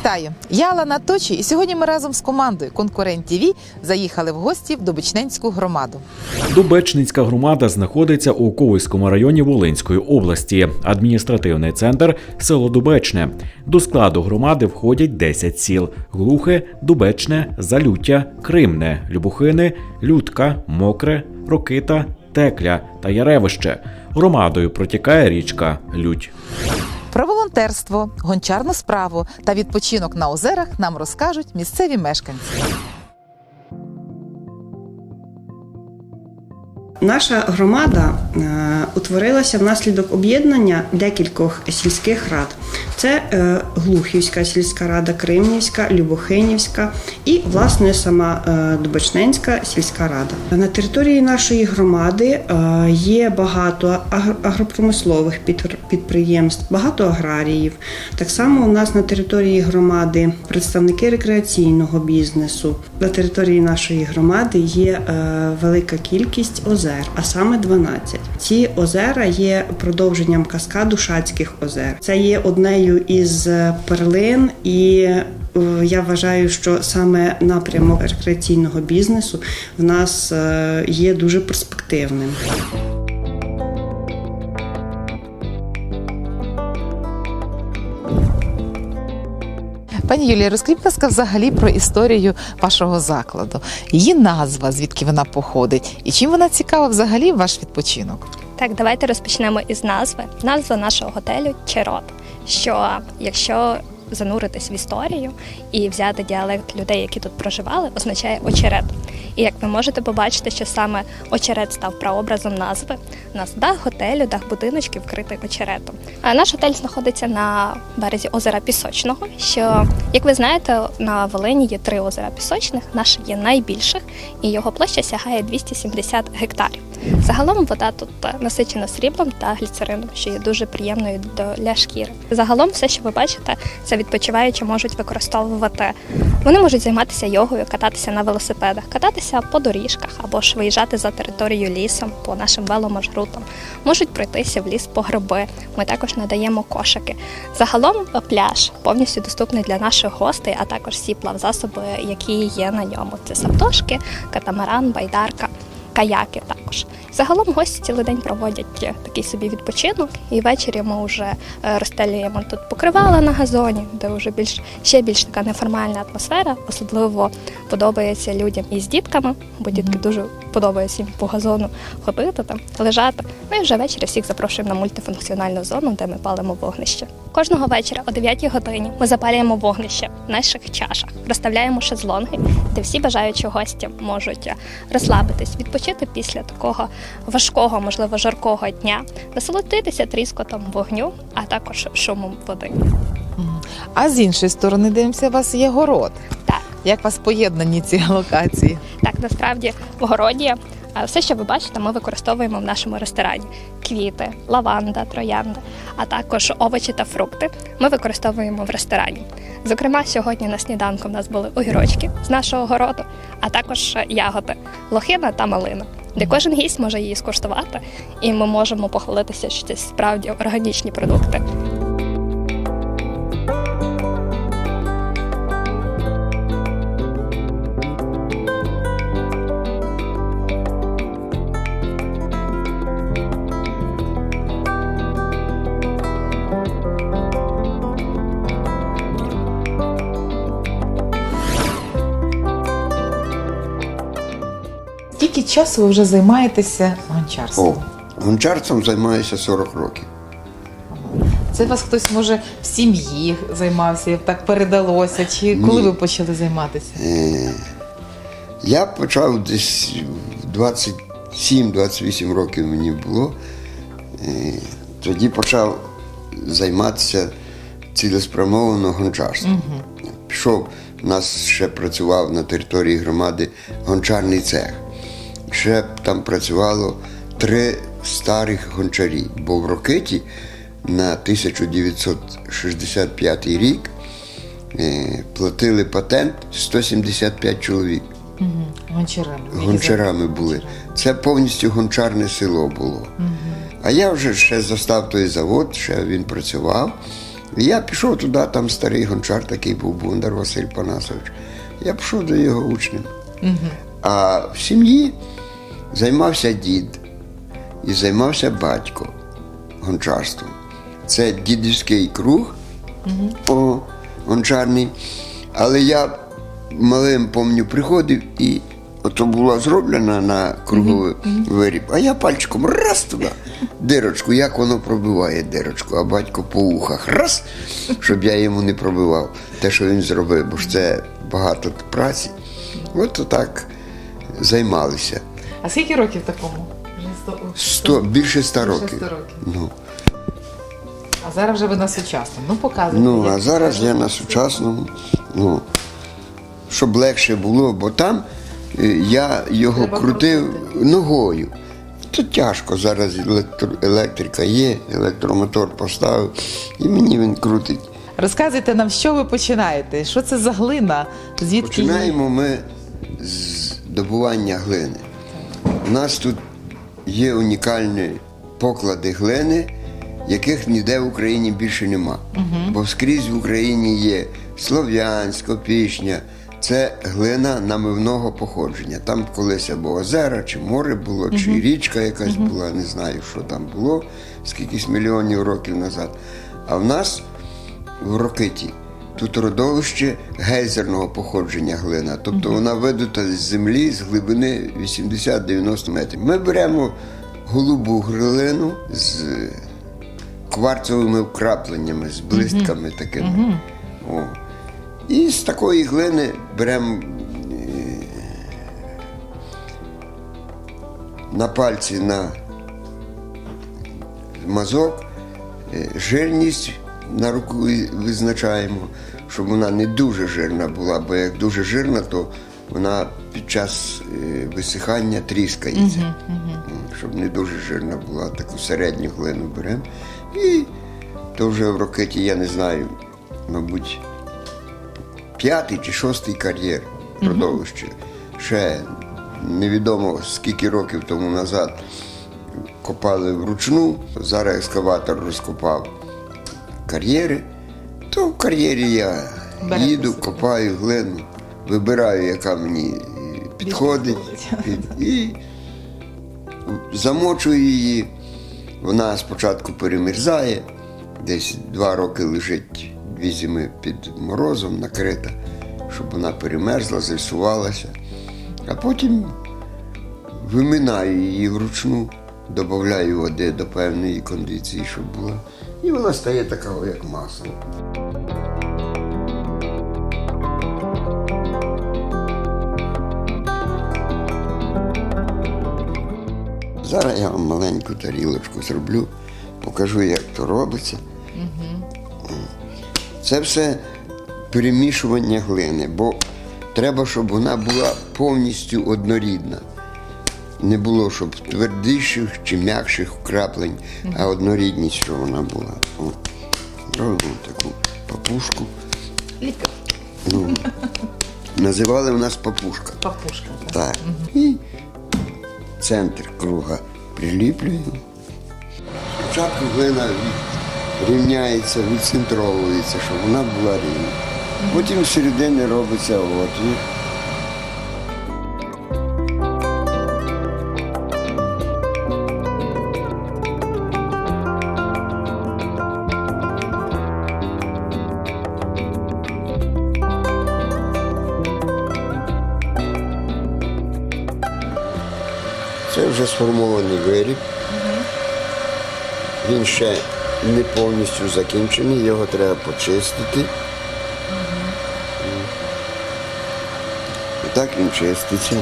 Вітаю! Я Алана Точі, і сьогодні ми разом з командою Конкурент ТВ заїхали в гості в Добичненську громаду. Дубечницька громада знаходиться у Ковальському районі Волинської області. Адміністративний центр село Дубечне. До складу громади входять 10 сіл: Глухе, Дубечне, Залюття, Кримне, Любухини, Людка, Мокре, Рокита, Текля та Яревище. Громадою протікає річка Лють. Про волонтерство, гончарну справу та відпочинок на озерах нам розкажуть місцеві мешканці. Наша громада е, утворилася внаслідок об'єднання декількох сільських рад. Це е, Глухівська сільська рада, Кримнівська, Любохинівська і, власне, сама е, Дубочненська сільська рада. На території нашої громади е, є багато агр- агропромислових підприємств, багато аграріїв. Так само у нас на території громади представники рекреаційного бізнесу. На території нашої громади є е, велика кількість озер, а саме 12. Ці озера є продовженням каскаду Шацьких озер. Це є однею із е, перлин і. е, Я вважаю, що саме напрямок рекреаційного бізнесу в нас є дуже перспективним. Пані Юлія, розкажіть, будь ласка, взагалі про історію вашого закладу, її назва, звідки вона походить, і чим вона цікава взагалі ваш відпочинок? Так, давайте розпочнемо із назви. Назва нашого готелю Черот. Що якщо зануритись в історію і взяти діалект людей, які тут проживали, означає очерет. І як ви можете побачити, що саме очерет став прообразом назви. У нас дах готелю, дах будиночки вкритий очеретом. А наш готель знаходиться на березі озера Пісочного. Що, як ви знаєте, на Волині є три озера пісочних, наше є найбільших, і його площа сягає 270 гектарів. Загалом вода тут насичена сріблом та гліцерином, що є дуже приємною для шкіри. Загалом, все, що ви бачите, це відпочиваючі можуть використовувати. Вони можуть займатися йогою, кататися на велосипедах, кататися по доріжках або ж виїжджати за територію лісом по нашим веломаршрутам. Можуть пройтися в ліс по гриби. Ми також надаємо кошики. Загалом пляж повністю доступний для наших гостей, а також всі плавзасоби, які є на ньому. Це савтошки, катамаран, байдарка каяки також. Загалом гості цілий день проводять такий собі відпочинок, і ввечері ми вже е, розстелюємо тут покривала на газоні, де вже більш ще більш така неформальна атмосфера. Особливо подобається людям із дітками, бо дітки дуже подобається їм по газону ходити там, лежати. Ну і вже ввечері всіх запрошуємо на мультифункціональну зону, де ми палимо вогнище. Кожного вечора о 9 годині ми запалюємо вогнище в наших чашах, розставляємо шезлонги, де всі бажаючі гості можуть е, розслабитись, відпочити після такого важкого, можливо, жаркого дня, насолодитися тріскотом вогню, а також шумом води. А з іншої сторони, дивимося, у вас є город. Так, Як у вас поєднані ці локації? так насправді в городі. а, Все, що ви бачите, ми використовуємо в нашому ресторані: квіти, лаванда, троянда, а також овочі та фрукти. Ми використовуємо в ресторані. Зокрема, сьогодні на сніданку в нас були огірочки з нашого городу, а також ягоди, лохина та малина. Де кожен гість може її скуштувати, і ми можемо похвалитися, що це справді органічні продукти. Часу ви вже займаєтеся гончарством? О, гончарством займаюся 40 років. Це вас хтось може в сім'ї займався, так передалося? Чи коли Ні. ви почали займатися? Е, Я почав десь в 27-28 років мені було. Е, Тоді почав займатися цілеспрямовано гончарством. Пішов, у нас ще працював на території громади гончарний цех. Ще там працювало три старих гончарі, бо в Рокиті на 1965 рік е, платили патент 175 чоловік. Угу. Гончарами. Гончарами були. Це повністю гончарне село було. А я вже ще застав той завод, ще він працював. І Я пішов туди, там старий гончар такий був Бондар Василь Панасович. Я пішов до його учнів. А в сім'ї займався дід і займався батько гончарством. Це дідівський круг о, гончарний. Але я малим помню, приходив і ото була зроблена на круговий виріб, а я пальчиком раз туди, дирочку, як воно пробиває дирочку, а батько по ухах раз, щоб я йому не пробивав те, що він зробив, бо ж це багато праці. От так займалися. А скільки років такому? Вже сто- Сто, більше ста Більше років. 100 років. Ну, А зараз вже ви на сучасному. Ну, показуйте. ну а зараз я на сучасному. Ну, щоб легше було, бо там е, я його Треба крутив ногою. То тяжко, зараз електро- електрика є, електромотор поставив, і мені він крутить. Розказуйте нам, що ви починаєте? Що це за глина? Звідки її? Починаємо ми з добування глини. У нас тут є унікальні поклади глини, яких ніде в Україні більше нема. Бо скрізь в Україні є Слов'янськ, Опішня. Це глина намивного походження. Там колись або озера, чи море було, чи річка якась була, не знаю, що там було, скількись мільйонів років назад. А в нас в Рокиті. Тут родовище гейзерного походження глина, тобто вона видута з землі з глибини 80-90 метрів. Ми беремо голубу глину з кварцевими вкрапленнями, з блистками такими. О. І з такої глини беремо е, на пальці на мазок, е, жирність на руку визначаємо, щоб вона не дуже жирна була, бо як дуже жирна, то вона під час е, висихання тріскається. М, Щоб не дуже жирна була, таку середню глину беремо. І то вже в рокеті, я не знаю, мабуть, п'ятий чи шостий кар'єр родовище. Ще невідомо скільки років тому назад копали вручну. Зараз екскаватор розкопав кар'єри. То в кар'єрі я їду, копаю глину, вибираю, яка мені підходить. І, і замочую її. Вона спочатку перемерзає, десь два роки лежить дві зими під морозом накрита, щоб вона перемерзла, зрисувалася. А потім виминаю її вручну, додаю води до певної кондиції, щоб була. І вона стає така, як масло. Зараз я вам маленьку тарілочку зроблю, покажу, як то робиться. Це все перемішування глини, бо треба, щоб вона була повністю однорідна. Не було, щоб твердіших чи м'якших вкраплень, а однорідність, щоб вона була. О, Робимо таку папушку. Ну, називали в нас папушка. Папушка. Так. І центр круга приліплюємо. Спочатку глина від- рівняється, відцентровується, щоб вона була рівна. Потім всередині робиться отвір. Сформований виріб. Він ще не повністю закінчений, його треба почистити. І так він чиститься.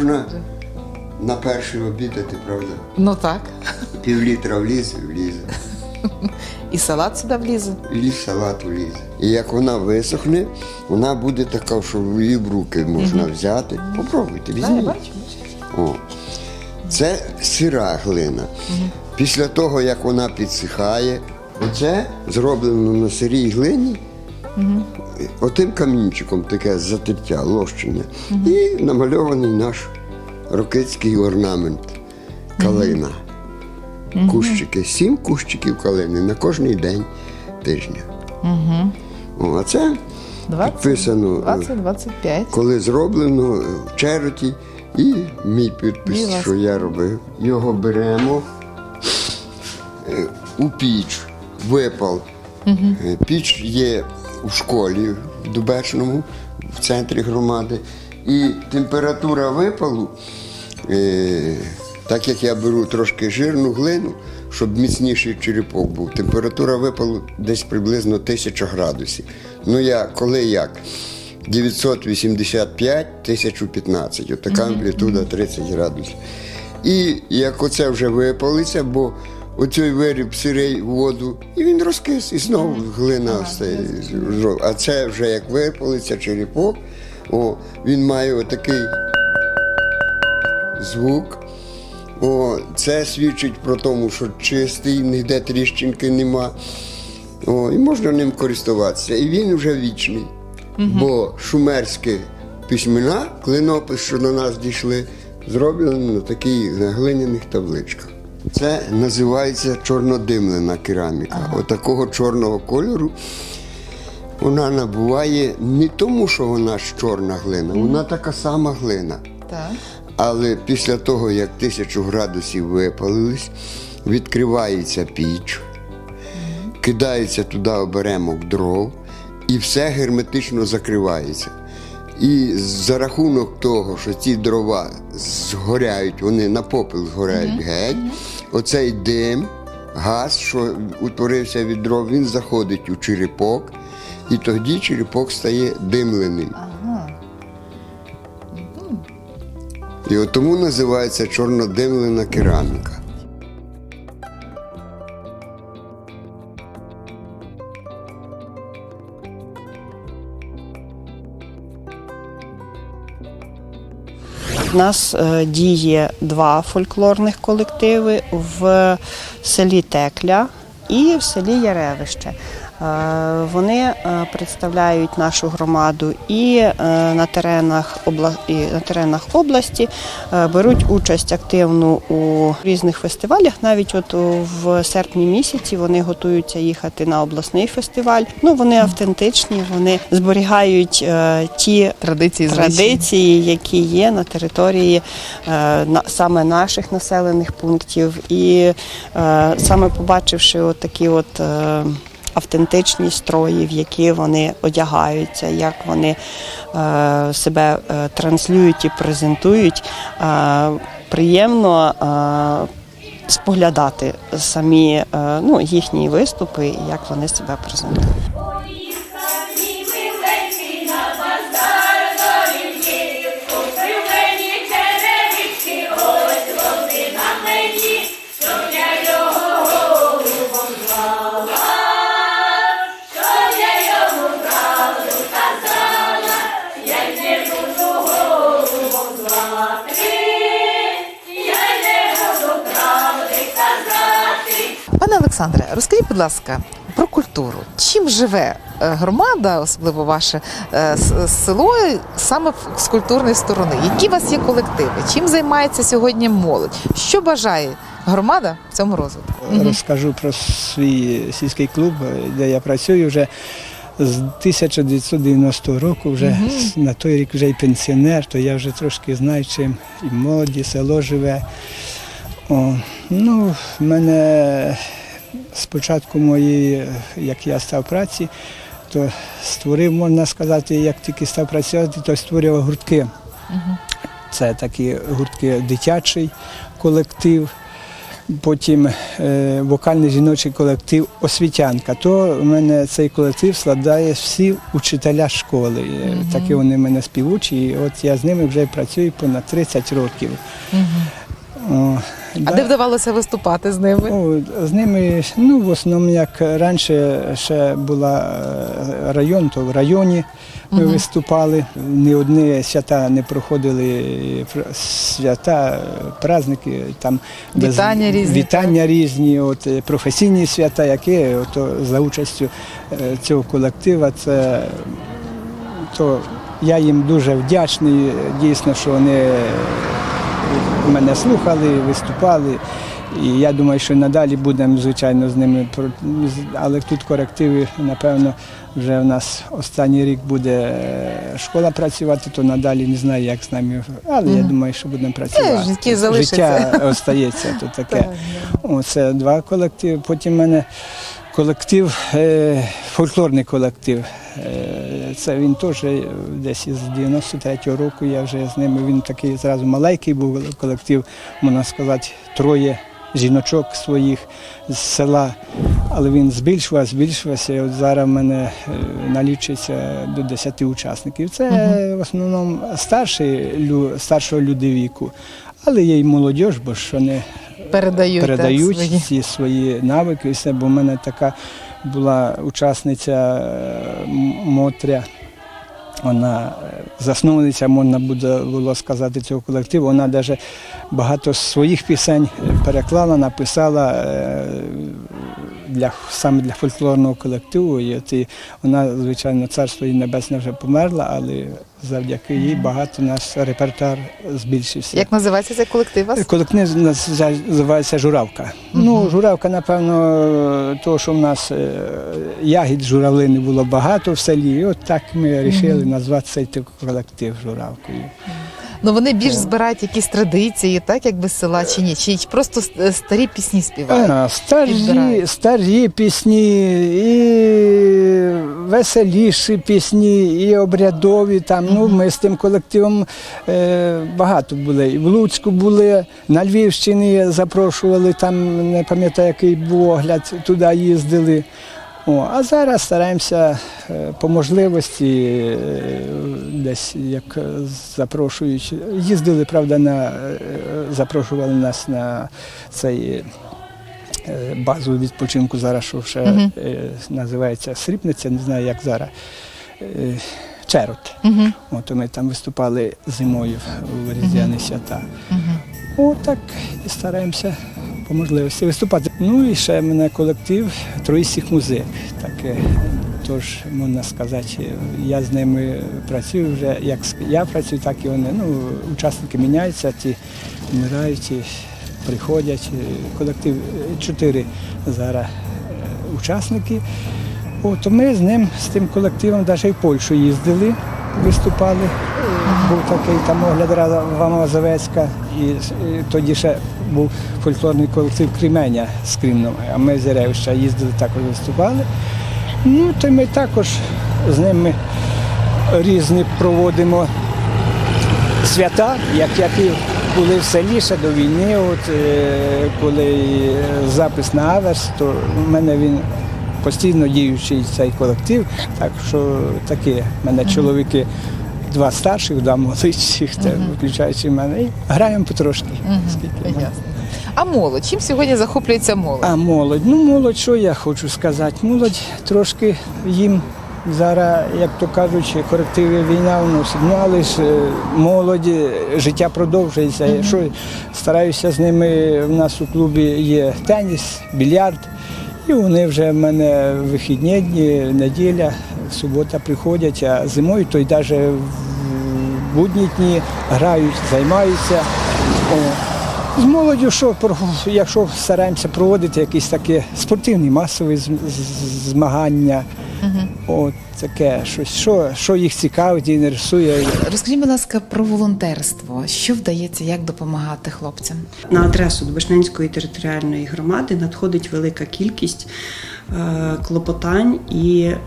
Можна на перший обідати, правда? Ну так. Пів літра влізе, влізе. І салат сюди влізе. І салат влізе. І як вона висохне, вона буде така, що її в руки можна взяти. Попробуйте, я візьміть. бачу. О. Це сира глина. Після того, як вона підсихає, оце зроблено на сирій глині. Отим камінчиком таке затиття, лощення. І намальований наш рокицький орнамент калина. Кущики, сім кущиків калини на кожний день тижня. О, а це 20, підписано, е, 20-25. коли зроблено е, в чероті, і мій підпис, Мій що я робив. Його беремо е, у піч, випал. Е, Піч є у школі в Дубечному, в центрі громади. І температура випалу, е, так як я беру трошки жирну глину, щоб міцніший черепок був, температура випалу десь приблизно 1000 градусів. Ну я коли як? 985 1015, отака амплітуда 30 градусів. І як оце вже випалиться, бо оцей виріб сирий в воду, і він розкис, і знову глина стає. А це вже як випалиться черепок, о, він має отакий звук. О, це свідчить про тому, що чистий, ніде тріщинки нема. О, і можна ним користуватися. І він вже вічний. Бо шумерські письмена, клинопис, що до нас дійшли, зроблені на таких глиняних табличках. Це називається чорнодимлена кераміка. Отакого чорного кольору вона набуває не тому, що вона ж чорна глина, вона така сама глина. Так. Але після того, як тисячу градусів випалились, відкривається піч, кидається туди оберемок дров, і все герметично закривається. І за рахунок того, що ці дрова згоряють, вони на попел згоряють геть, оцей дим, газ, що утворився від дров, він заходить у черепок, і тоді черепок стає димленим. І от тому називається чорнодимлена кераміка. У нас е, діє два фольклорних колективи в селі Текля і в селі Яревище. Е, Вони е, представляють нашу громаду і е, на теренах, і на теренах області беруть участь активну у різних фестивалях. Навіть от в серпні місяці вони готуються їхати на обласний фестиваль. Ну вони автентичні, вони зберігають ті Традиції традиції, які є на території саме наших населених пунктів, і саме побачивши от такі от. Автентичні строї, в які вони одягаються, як вони е, себе е, транслюють і презентують. Е, приємно е, споглядати самі е, ну, їхні виступи як вони себе презентують. Олександре, розкажіть, будь ласка, про культуру. Чим живе е, громада, особливо ваше е, село, саме з культурної сторони? Які у вас є колективи? Чим займається сьогодні молодь? Що бажає громада в цьому розвитку? Розкажу про свій сільський клуб, де я працюю вже з 1990 року, вже на той рік вже і пенсіонер, то я вже трошки знаю, чим і молоді, село живе. О, ну, в мене спочатку моєї, як я став праці, то створив, можна сказати, як тільки став працювати, то створював гуртки. Це такі гуртки дитячий колектив, потім е, вокальний жіночий колектив Освітянка. То в мене цей колектив складає всі учителя школи. Е, Такі вони в мене співучі. І от я з ними вже працюю понад 30 років. О, А Да. де вдавалося виступати з ними? О, з ними, ну, в основному, як раніше ще була е, район, то в районі ми виступали. Ні одні свята не проходили пр- свята, е, праздники, там без- Вітання різні, Вітання різні, от, е, професійні свята, які от, за участю е, цього колектива. Це то я їм дуже вдячний, дійсно, що вони мене слухали, виступали. І я думаю, що надалі будемо, звичайно, з ними. Але тут корективи, напевно, вже в нас останній рік буде е, школа працювати, то надалі не знаю, як з нами. Але я думаю, що будемо працювати. життя залишиться. Життя остається, то таке. О, це два колективи. Потім в мене колектив, е, фольклорний колектив. Це він теж е, десь із 93-го року. Я вже з ними. Він такий зразу маленький був колектив, можна сказати, троє жіночок своїх з села. Але він збільшувався, збільшувався. І от зараз в мене е, налічується до 10 учасників. Це в основному старші, старшого люди віку. Але є й молодь, бо що не Передають, передають так, свої. ці свої навики. і все. Бо в мене така була учасниця е, Мотря. Вона е, засновниця, можна буде було сказати, цього колективу. Вона навіть багато своїх пісень переклала, написала е, для, саме для фольклорного колективу. І от і вона, звичайно, царство її небесне вже померла, але завдяки їй багато наш репертуар збільшився. Як називається цей колектив вас? Колектив називається Журавка. Ну, Журавка, напевно, того, що в нас е, ягід журавлини було багато в селі. І от так ми вирішили назвати цей колектив Журавкою. Ну вони більш збирають якісь традиції, так якби з села чи ні? Чи просто е, старі пісні співають? А, старі, старі пісні, і веселіші пісні, і обрядові. Там, ну, ми з тим колективом е, багато були. І в Луцьку були, на Львівщині запрошували, там не пам'ятаю, який був огляд, туди їздили. О, а зараз стараємося е, по можливості е, десь як запрошують. Їздили, правда, на е, запрошували нас на цей базу відпочинку зараз, що ще е, називається Срібниця, не знаю, як зараз. Черот. Мгм. От ми там виступали зимою у різдвяні свята. О, так і стараємося по можливості виступати. Ну і ще в мене колектив Троїстих музик. Так, е, тож, можна сказати, я з ними працюю вже, як я працюю, так і вони. Ну, учасники міняються, ті вмирають, приходять. Е, Колектив е, чотири зараз е, учасники. От, ми з ним, з тим колективом, навіть і в Польщу їздили, виступали. Був такий там огляд Рада Мазовецька, і, і тоді ще був фольклорний колектив Кріменя з Кремном, а ми з Яревища їздили, також виступали. Ну, то ми також з ними різні проводимо свята, як які були в селі ще до війни, от, е, коли запис на аверс, то в мене він постійно діючий цей колектив. Так що такі в мене чоловіки два старших, два молодших, це включаючи мене. І граємо потрошки. скільки можна. А молодь? Чим сьогодні захоплюється молодь? А молодь, ну молодь, що я хочу сказати? Молодь трошки їм зараз, як то кажуть, корективи війна вносить. Ну але ж молоді, життя продовжується. Що стараюся з ними. В нас у клубі є теніс, більярд. І вони вже в мене вихідні дні, неділя, субота приходять, а зимою то й навіть в будні дні грають, займаються. О. З молоддю, що про- якщо стараємося проводити якісь такі спортивні масові змагання, от таке щось, що, що їх цікавить і інтересує. Розкажіть, будь ласка, про волонтерство. Що вдається, як допомагати хлопцям? На адресу Добишненської територіальної громади надходить велика кількість клопотань і е,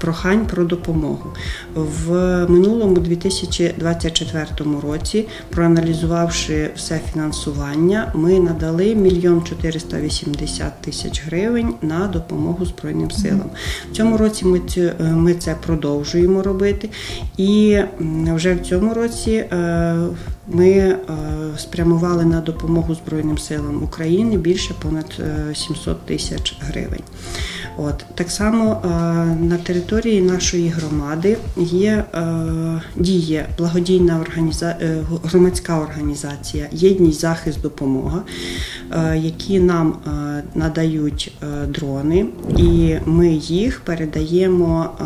прохань про допомогу. В минулому 2024 році, проаналізувавши все фінансування, ми надали мільйон 480 тисяч гривень на допомогу Збройним силам. В цьому році ми, цю- е, ми це продовжуємо робити. І вже в цьому році е, ми е, спрямували на допомогу Збройним силам України більше понад е, 700 тисяч гривень. От так само е, на території нашої громади є е, діє благодійна організа... е, громадська організація Єдність захист допомога, е, які нам е, надають е, дрони, і ми їх передаємо е,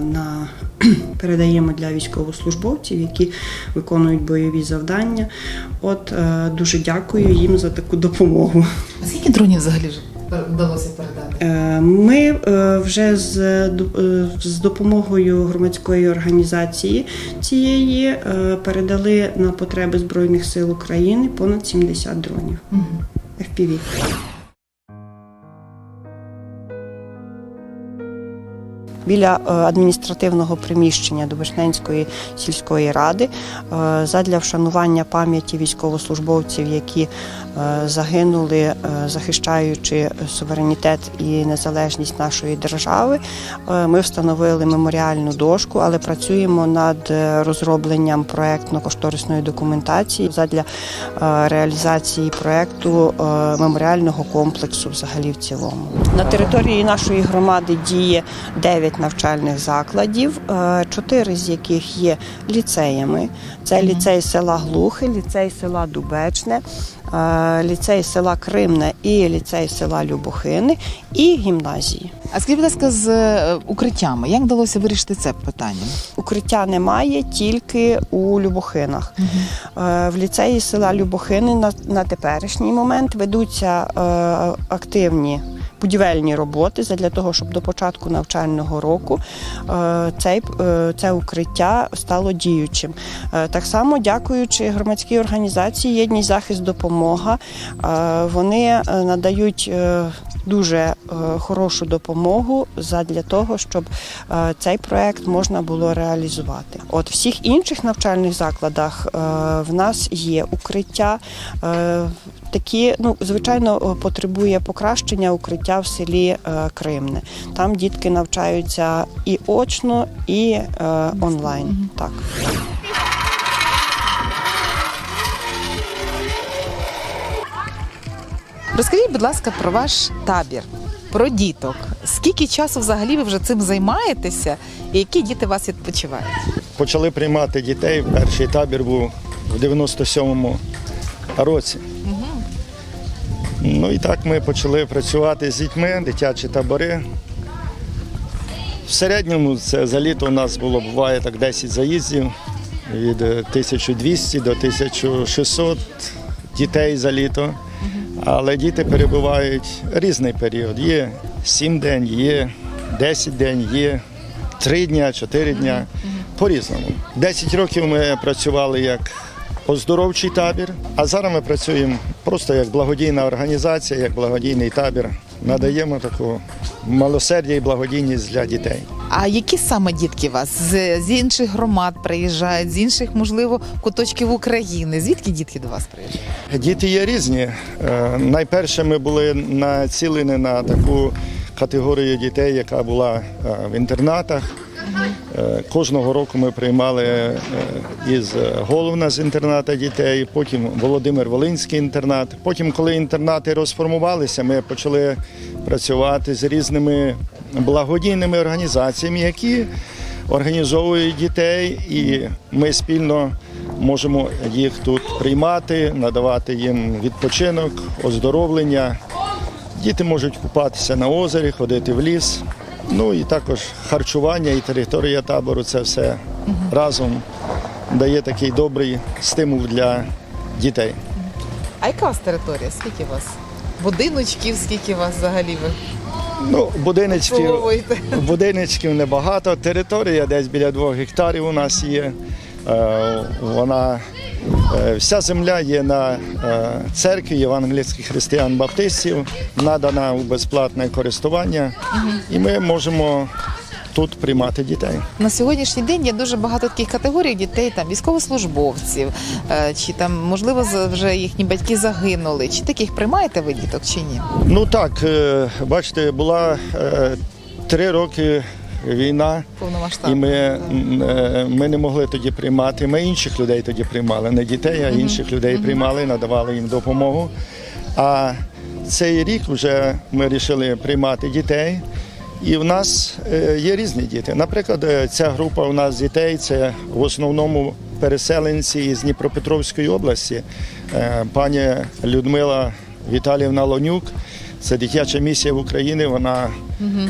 на передаємо для військовослужбовців, які виконують бойові завдання. От е, дуже дякую їм за таку допомогу. А скільки дронів взагалі вже вдалося передати? Е, Ми е, вже з, з допомогою громадської організації цієї передали на потреби Збройних сил України понад 70 дронів FPV. Біля е, адміністративного приміщення Добишненської сільської ради е, задля вшанування пам'яті військовослужбовців, які е, загинули, захищаючи суверенітет і незалежність нашої держави. Ми встановили меморіальну дошку, але працюємо над розробленням проектно-кошторисної документації задля реалізації проекту меморіального комплексу взагалі в цілому. На території нашої громади діє 9 навчальних закладів, е, чотири з яких є ліцеями. Це ліцей села Глухи, ліцей села Дубечне, е, ліцей села Кримне і ліцей села Любохини і гімназії. А скажіть, будь ласка, з е, укриттями, як вдалося вирішити це питання? Укриття немає тільки у Любохинах. Е, В ліцеї села Любохини на, на теперішній момент ведуться активні. Будівельні роботи для того, щоб до початку навчального року е, цей, е, це укриття стало діючим. Е, Так само, дякуючи громадській організації Єдність захист допомога, вони надають дуже е, хорошу допомогу для того, щоб е, цей проект можна було реалізувати. От всіх інших навчальних закладах е, в нас є укриття. Такі, ну звичайно, потребує покращення укриття в селі Кримне. Там дітки навчаються і очно, і онлайн. Так. Розкажіть, будь ласка, про ваш табір, про діток. Скільки часу взагалі ви вже цим займаєтеся, і які діти у вас відпочивають? почали приймати дітей. Перший табір був в 97-му році. Ну і так ми почали працювати з дітьми, дитячі табори. В середньому це за літо у нас було буває так 10 заїздів від е, 1200 до 1600 дітей за літо. Але діти перебувають різний період. Є 7 день, є 10 день, є 3 дня, 4 дня. По-різному. 10 років ми працювали як оздоровчий табір, а зараз ми працюємо просто як благодійна організація, як благодійний табір. Надаємо таку малосердя і благодійність для дітей. А які саме дітки у вас з, з інших громад приїжджають, з інших, можливо, куточків України? Звідки дітки до вас приїжджають? Діти є різні. Е, Найперше ми були націлені на таку категорію дітей, яка була е, в інтернатах. Е, Кожного року ми приймали е, із Головна з інтерната дітей, потім Володимир Волинський інтернат. Потім, коли інтернати розформувалися, ми почали працювати з різними благодійними організаціями, які організовують дітей, і ми спільно можемо їх тут приймати, надавати їм відпочинок, оздоровлення. Діти можуть купатися на озері, ходити в ліс. Ну і також харчування і територія табору це все разом дає такий добрий стимул для дітей. А яка у вас територія? Скільки у вас? Будиночків, скільки у вас взагалі ви Ну, будиночків, обслуговуєте? будиночків небагато. Територія десь біля двох гектарів у нас є. Е, Вона вся земля є на е, церкві євангельських християн-баптистів, надана у безплатне користування, і ми можемо тут приймати дітей. На сьогоднішній день є дуже багато таких категорій дітей, там військовослужбовців, е, чи там можливо вже їхні батьки загинули. Чи таких приймаєте ви діток, чи ні? Ну так, е, бачите, була е, три роки війна. І ми, е, ми не могли тоді приймати. Ми інших людей тоді приймали, не дітей, а інших людей приймали, надавали їм допомогу. А цей рік вже ми вирішили приймати дітей. І в нас е, є різні діти. Наприклад, е, ця група у нас дітей це в основному переселенці з Дніпропетровської області. Пані Людмила Віталіївна Лонюк. Це дитяча місія в Україні. Вона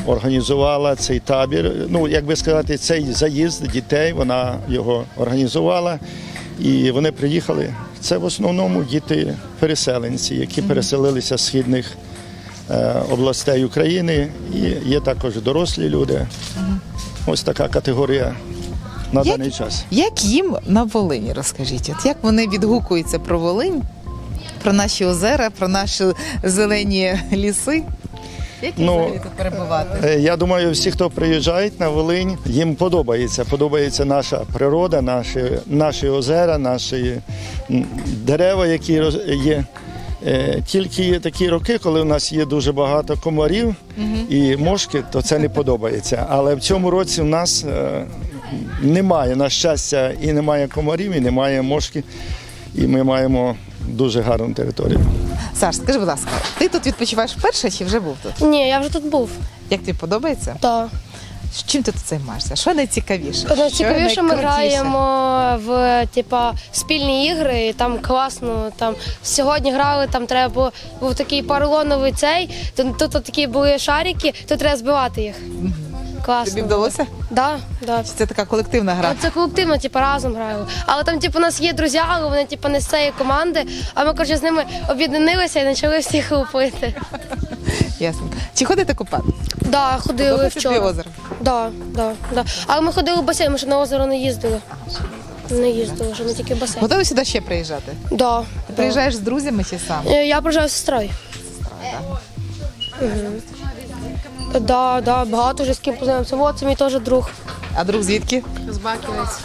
організувала цей табір. Ну, як би сказати, цей заїзд дітей. Вона його організувала. І вони приїхали. Це в основному діти переселенці, які переселилися з східних е, областей України. І є також дорослі люди. Ось така категорія на Як- даний час. Як їм на Волині, розкажіть? От як вони відгукуються про Волинь, про наші озера, про наші зелені ліси? Як їм Ну, взагалі тут перебувати? Е, Я думаю, всі, хто приїжджають на Волинь, їм подобається. Подобається наша природа, наші, наші озера, наші дерева, які є. Е, Тільки є такі роки, коли у нас є дуже багато комарів і мошки, то це не подобається. Але в цьому році в нас е, немає, на щастя, і немає комарів, і немає мошки. І ми маємо дуже гарну територію. Саш, скажи, будь ласка, ти тут відпочиваєш вперше чи вже був тут? Ні, я вже тут був. Як тобі подобається? Так. Чим ти тут займаєшся? Що найцікавіше? Найцікавіше ми найкрутіше? граємо в типа спільні ігри, і там класно. Там сьогодні грали, там треба було був такий поролоновий цей. Тут, тут такі були шарики, тут треба збивати їх. Класно. Тобі вдалося? Да, да. Це така колективна гра. Ну, Це колективно, типу, разом граємо. Але там, типу, у нас є друзі, але вони типу, не з цієї команди. А ми коротше, з ними об'єднанилися і почали всіх лупити. Ясно. Чи ходите купати? Да, ходили вчора. озеро? Да, да, да. Але ми ходили в басейн, ми ще на озеро не їздили. Не їздили, вже ми тільки в басейн. Готові сюди ще приїжджати? Да, Ти да. приїжджаєш з друзями чи сам? Е, Я приїжджаю з сестрою. Мгм. Да, да, багато вже з ким познайомився. Вот це мій теж друг. А друг звідки? З Баківець.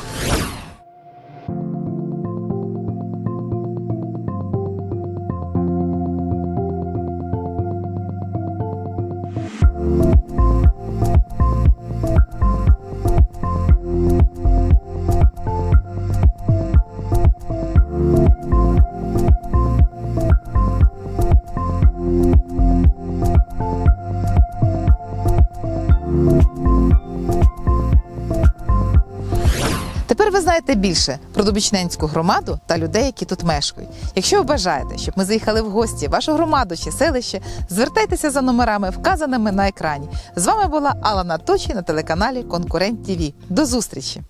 Тепер більше про Дубічненську громаду та людей, які тут мешкають. Якщо ви бажаєте, щоб ми заїхали в гості в вашу громаду чи селище, звертайтеся за номерами, вказаними на екрані. З вами була Алана Точі на телеканалі Конкурент ТІВІ. До зустрічі!